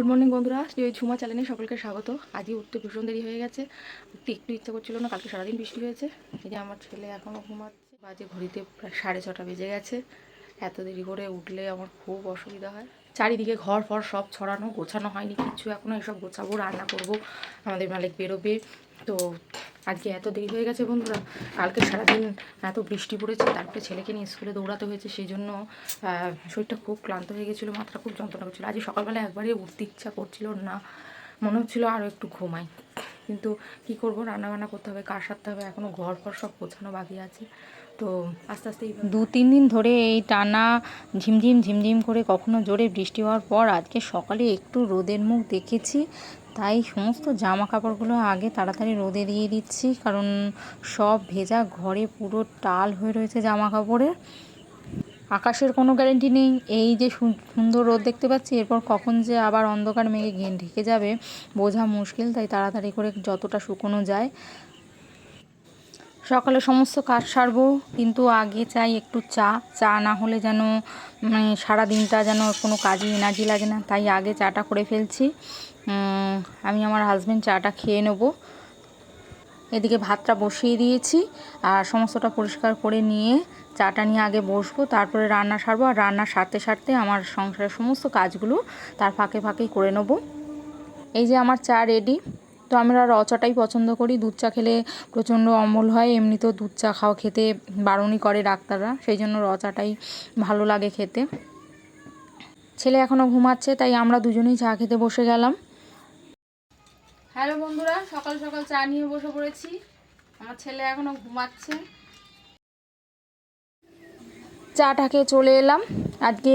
Good morning বন্ধুরা। ওই ঝুমা চ্যানেলে সকলকে স্বাগত। আজই উঠতে ভীষণ দেরি হয়ে গেছে। উঠতে একটু ইচ্ছা করছিল না, কালকে সারাদিন বৃষ্টি হয়েছে। এই যে আমার ছেলে এখনও ঘুমাচ্ছে। বাজে ঘড়িতে প্রায় সাড়ে ছটা বেজে গেছে। এত দেরি করে উঠলে আমার খুব অসুবিধা হয়। চারিদিকে ঘর ফর সব ছড়ানো, গোছানো হয়নি কিছু এখনও এসব গোছাবো, রান্না করব, আমাদের মালিক বেরোবে। তো আজকে এত দেরি হয়ে গেছে বন্ধুরা। কালকে সারাদিন এত বৃষ্টি পড়েছে, তারপরে ছেলেকে নিয়ে স্কুলে দৌড়াতে হয়েছে সেই জন্য শরীরটা খুব ক্লান্ত হয়ে গেছিল, মাথাটা খুব যন্ত্রণা করছিল। আজ সকালবেলা একবারে উঠতে ইচ্ছা করছিল না। মনে হচ্ছিল আরও একটু ঘুমাই। কিন্তু কি করব রান্না বান্না করতে হবে কার সারতে হবে এখনও ঘর ফর সব গোছানো বাকি আছে। তো আস্তে আস্তে দু তিন দিন ধরে এই টানা ঝিমঝিম ঝিমঝিম করে কখনো জোরে বৃষ্টি হওয়ার পর আজকে সকালে একটু রোদের মুখ দেখেছি। তাই সমস্ত জামা কাপড়গুলো আগে তাড়াতাড়ি রোদে দিয়ে দিচ্ছি, কারণ সব ভেজা ঘরে পুরো টাল হয়ে রয়েছে জামা কাপড়ের আকাশের কোনো গ্যারেন্টি নেই, এই যে সুন্দর রোদ দেখতে পাচ্ছি, এরপর কখন যে আবার অন্ধকার মেঘে ঘেন ঢেকে যাবে, বোঝা মুশকিল, তাই তাড়াতাড়ি করে যতটা শুকোনো যায় সকালে সমস্ত কাজ সারবো, কিন্তু আগে চাই একটু চা। চা না হলে যেন মানে সারা দিনটা যেন কোনো কাজে এনার্জি লাগে না, তাই আগে চাটা করে ফেলছি। আমি আমার হাজব্যান্ড চাটা খেয়ে নেব। এদিকে ভাতটা বসিয়ে দিয়েছি, আর সমস্তটা পরিষ্কার করে নিয়ে চাটা নিয়ে আগে বসবো, তারপরে রান্না সারবো, আর রান্না সারতে সারতে আমার সংসারের সমস্ত কাজগুলো তার ফাঁকে ফাঁকেই করে নেব। এই যে আমার চা রেডি তো আমরা র চাটাই পছন্দ করি। দুধ চা খেলে প্রচণ্ড অম্বল হয় এমনিতেও দুধ চা খাওয়া খেতে বারণই করে ডাক্তাররা, সেই জন্য র চাটাই ভালো লাগে খেতে। ছেলে এখনও ঘুমাচ্ছে, তাই আমরা দুজনেই চা খেতে বসে গেলাম। হ্যালো বন্ধুরা, সকাল সকাল চা নিয়ে বসে পড়েছি। আমার ছেলে এখনও ঘুমাচ্ছে। চাটাকে চলে এলাম। আজকে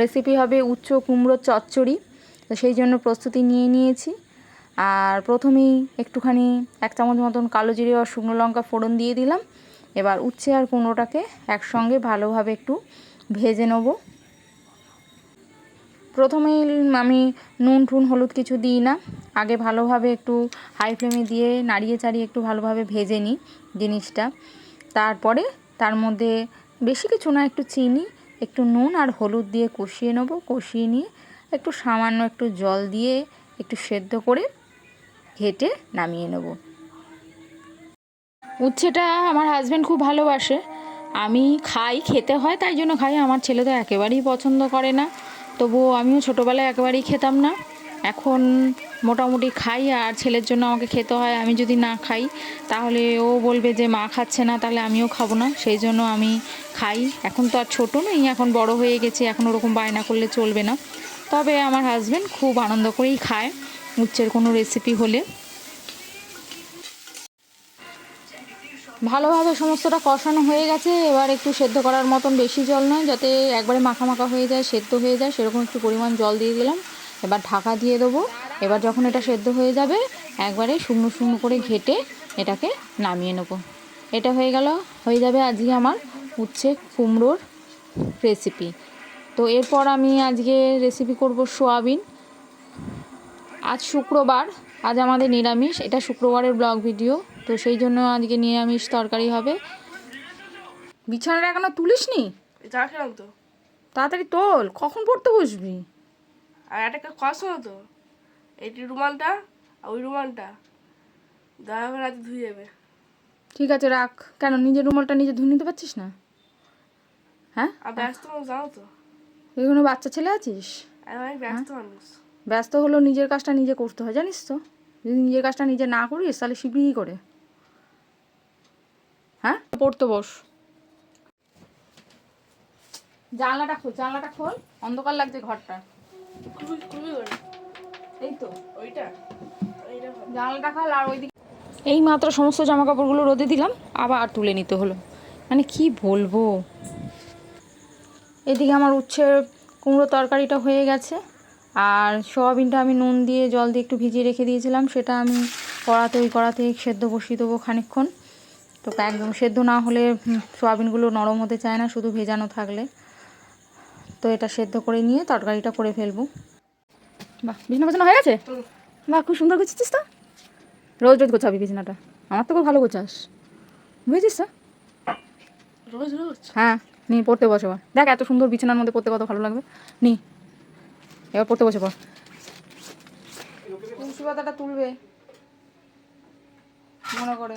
রেসিপি হবে উচ্চ কুমড়োর চচ্চড়ি, তো সেই জন্য প্রস্তুতি নিয়ে নিয়েছি। আর প্রথমেই একটুখানি এক চামচ মতন কালো জিরে আর শুকনো লঙ্কা ফোড়ন দিয়ে দিলাম। এবার উচ্ছে আর কুমড়োটাকে একসঙ্গে ভালোভাবে একটু ভেজে নেব। প্রথমেই আমি নুন টুন হলুদ কিছু দিই না। আগে ভালোভাবে একটু হাই ফ্লেমে দিয়ে নাড়িয়ে চাড়িয়ে একটু ভালোভাবে ভেজে নিই জিনিসটা। তারপরে তার মধ্যে বেশি কিছু না, একটু চিনি, একটু নুন আর হলুদ দিয়ে কষিয়ে নেব। কষিয়ে নিয়ে একটু সামান্য একটু জল দিয়ে একটু সেদ্ধ করে ঘেটে নামিয়ে নেব। উচ্ছেটা আমার হাজব্যান্ড খুব ভালোবাসে। আমি খাই, খেতে হয়, তাই জন্য খাই। আমার ছেলে তো একেবারেই পছন্দ করে না। তবুও আমিও ছোটোবেলায় একেবারেই খেতাম না। এখন মোটামুটি খাই আর ছেলের জন্য আমাকে খেতে হয়। আমি যদি না খাই, তাহলে ও বলবে যে, মা খাচ্ছে না, তাহলে আমিও খাব না। সেই জন্য আমি খাই। এখন তো আর ছোটো নেই, এখন বড় হয়ে গেছি। এখন ওরকম বায়না করলে চলবে না। তবে আমার হাজব্যান্ড খুব আনন্দ করেই খায়। উচ্ছের কোনো রেসিপি হলে। ভালোভাবে সমস্তটা কষানো হয়ে গেছে, এবার একটু সেদ্ধ করার মতন বেশি জল নয়, যাতে একবারে মাখা মাখা হয়ে যায়, সেদ্ধ হয়ে যায়, সেরকম একটু পরিমাণ জল দিয়ে দিলাম। এবার ঢাকা দিয়ে দেবো। এবার যখন এটা সেদ্ধ হয়ে যাবে, একবারে শুকনো শুকনো করে ঘেটে এটাকে নামিয়ে নেব। এটা হয়ে গেল, হয়ে যাবে আজকে আমার উচ্ছে কুমড়োর রেসিপি তো এরপর আমি আজকে রেসিপি করব সোয়াবিন। আজ শুক্রবার আজ আমাদের নিরামিষ এটা শুক্রবারের ব্লগ ভিডিও তো সেই জন্য আজকে নিরামিষ তরকারি হবে। বিছানাটা এখনও তুলিস নি তো। তাড়াতাড়ি তোল কখন পড়তে বসবি? আর একটা শোনো তো এই রুমালটা আর ওই রুমালটা দয়া করে রাতে ধুয়ে যাবে। ঠিক আছে রাখ। কেন নিজের রুমালটা নিজে ধুয়ে নিতে পারছিস না? হ্যাঁ? আর ব্যস্ত জানো তো। তুই কোনো বাচ্চা ছেলে আছিস? ব্যস্ত মানুষ। ব্যস্ত হলো নিজের কাজটা নিজে করতে হয় জানিস তো? যদি নিজের কাজটা নিজে না করিস তাহলে কী করে। হ্যাঁ? পড়তে বস। জানলাটা খোল জানলাটা খোল অন্ধকার লাগছে ঘরটা। এই তো ওইটা। জানলাটা খাল আর ওইদিকে এই মাত্র সমস্ত জামা কাপড়গুলো রোদে দিলাম আবার তুলে নিতে হলো। মানে কি বলব? এদিকে আমার উচ্ছে কুমড়ো তরকারিটা হয়ে গেছে। আর সোয়াবিনটা আমি নুন দিয়ে জল দিয়ে একটু ভিজিয়ে রেখে দিয়েছিলাম সেটা আমি কড়াতে ওই কড়াতে সেদ্ধ বসিয়ে দেবো খানিকক্ষণ। তো একদম সেদ্ধ না হলে সোয়াবিনগুলো নরম হতে চায় না শুধু ভেজানো থাকলে। তো এটা সেদ্ধ করে নিয়ে তরকারিটা করে ফেলব। বাহ বিছানা বাছানো হয়ে গেছে? বাহ খুব সুন্দর গুছিয়েছিস তো। রোজ রোজ গোছাবি বিছানাটা। আমার তো খুব ভালো গোছাস। বুঝেছিস তো? রোজ রোজ? হ্যাঁ নি পড়তে বসে। দেখ এত সুন্দর বিছানার মধ্যে পড়তে কত ভালো লাগবে। নি। এবার পড়তে বসে পর তুলসী পাতাটা তুলবে। মনে করে।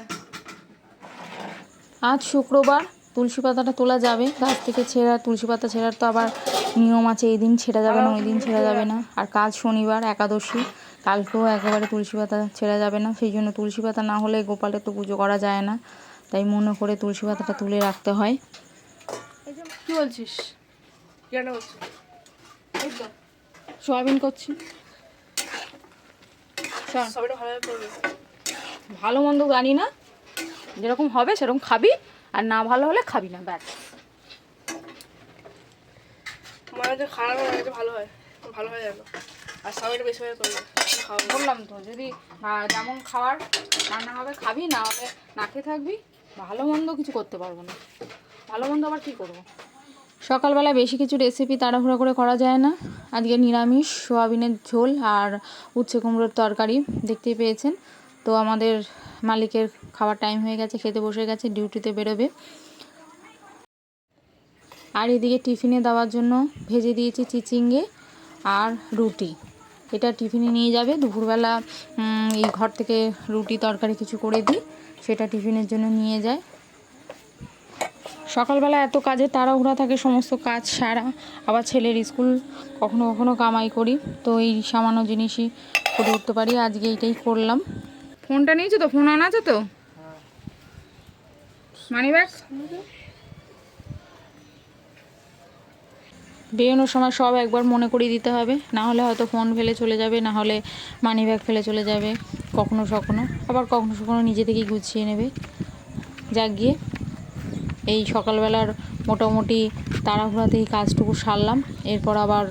আজ শুক্রবার তুলসী পাতাটা তোলা যাবে। গাছ থেকে ছেঁড়া তুলসী পাতা ছেঁড়ার তো আবার নিয়ম আছে এই দিন ছেঁড়া যাবে না ওই দিন ছেঁড়া যাবে না। আর কাল শনিবার একাদশী কালকেও একেবারে তুলসী পাতা ছেঁড়া যাবে না। সেই জন্য তুলসী পাতা না হলে গোপালের তো পুজো করা যায় না। তাই মনে করে তুলসী পাতাটা তুলে রাখতে হয়। কি বলছিস? কি রান্না করছিস এই তো সোয়াবিন করছি। ভালো মন্দ জানি না। যেরকম হবে সেরকম খাবি আর না ভালো হলে খাবি না ব্যাস। মনে হচ্ছে খারাপ ভালো হয় ভালো হয়ে যাবে আর সবাইটা বেশি করে করবে বললাম তো যদি যেমন খাওয়ার রান্না হবে খাবি না হলে না খেয়ে থাকবি ভালো মন্দ কিছু করতে পারব না। ভালো মন্দ আবার কী করব? সকালবেলা বেশি কিছু রেসিপি তাড়াহুড়া করে করা যায় না। আজকে নিরামিষ, সোয়াবিনের ঝোল আর উচ্ছে কুমড়োর তরকারি, দেখতেই পেয়েছেন। তো আমাদের মালিকের খাওয়ার টাইম হয়ে গেছে, খেতে বসে গেছে ডিউটিতে বেরোবে। আর এদিকে টিফিনে দেওয়ার জন্য ভেজে দিয়েছি চিচিঙ্গে আর রুটি। এটা টিফিনে নিয়ে যাবে। দুপুরবেলা এই ঘর থেকে রুটি তরকারি কিছু করে দিই, সেটা টিফিনের জন্য নিয়ে যায়। সকালবেলা এত কাজে তাড়াহুড়া থাকে, সমস্ত কাজ সারা। আবার ছেলের স্কুল কখনো কখনো কামাই করি, তো এই সামান্য জিনিসই করে উঠতে পারি, আজকে এইটাই করলাম। ফোনটা নিয়েছো তো? ফোন আনা তো? মানি ব্যাগ বেরোনোর সময় সব একবার মনে করিয়ে দিতে হবে, না হলে হয়তো ফোন ফেলে চলে যাবে, না হলে মানি ব্যাগ ফেলে চলে যাবে, কখনো কখনো আবার কখনো কখনো নিজে থেকেই গুছিয়ে নেবে। যাক গিয়ে। এই সকালবেলার মোটামুটি তাড়াহুড়াতেই কাজটুকু সারলাম। এরপর আবার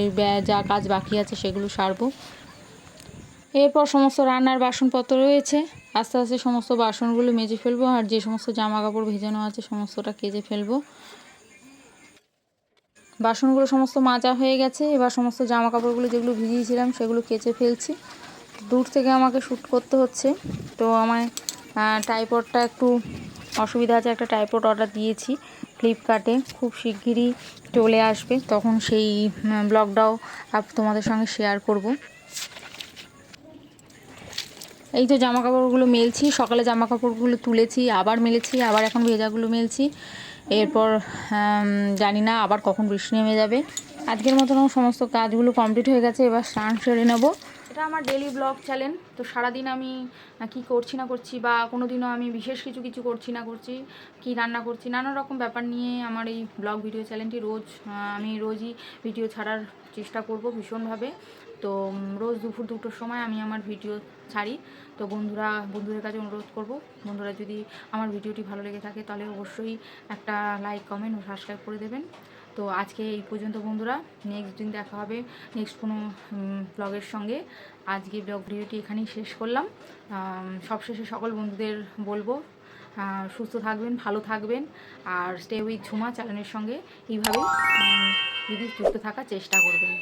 এই যা কাজ বাকি আছে সেগুলো সারবো। এরপর সমস্ত রান্নার বাসনপত্র রয়েছে। আস্তে আস্তে সমস্ত বাসনগুলো মেজে ফেলব আর যে সমস্ত জামা কাপড় ভেজানো আছে সমস্তটা কেজে ফেলব। বাসনগুলো সমস্ত মাজা হয়ে গেছে। এবার সমস্ত জামা কাপড়গুলো যেগুলো ভিজিয়েছিলাম সেগুলো কেচে ফেলছি। দূর থেকে আমাকে শ্যুট করতে হচ্ছে। তো আমায় টাইপডটা একটু অসুবিধা আছে, একটা টাইপড অর্ডার দিয়েছি ফ্লিপকার্টে খুব শিগগিরই চলে আসবে, তখন সেই ব্লগটাও তোমাদের সঙ্গে শেয়ার করব। এই তো জামা কাপড়গুলো মেলছি, সকালে জামা কাপড়গুলো তুলেছি, আবার মেলেছি, আবার এখন ভেজাগুলো মেলছি। এরপর জানি না আবার কখন বৃষ্টি নেমে যাবে। আজকের মতন সমস্ত কাজগুলো কমপ্লিট হয়ে গেছে, এবার স্নান সেরে নেব। এটা আমার ডেলি ব্লগ চ্যানেল তো সারাদিন আমি কি করছি না করছি বা কোনো দিনও আমি বিশেষ কিছু কিছু করছি না করছি, কি রান্না করছি, নানা রকম ব্যাপার নিয়ে আমার এই ব্লগ ভিডিও চ্যানেলটি রোজ আমি রোজই ভিডিও ছাড়ার চেষ্টা করব ভীষণভাবে। তো রোজ দুপুর দুটোর সময় আমি আমার ভিডিও ছাড়ি। তো বন্ধুরা, বন্ধুদের কাছে অনুরোধ করব, বন্ধুরা যদি আমার ভিডিওটি ভালো লেগে থাকে তাহলে অবশ্যই একটা লাইক কমেন্ট ও সাবস্ক্রাইব করে দেবেন। তো আজকে এই পর্যন্ত বন্ধুরা নেক্সট দিন দেখা হবে নেক্সট কোনো ব্লগের সঙ্গে। আজকে ব্লগ ভিডিওটি এখানেই শেষ করলাম। সবশেষে সকল বন্ধুদের বলব সুস্থ থাকবেন ভালো থাকবেন আর স্টে উইথ ঝুমা চ্যানেলের সঙ্গে। এইভাবেই উম, যদি যুক্ত থাকার চেষ্টা করবেন।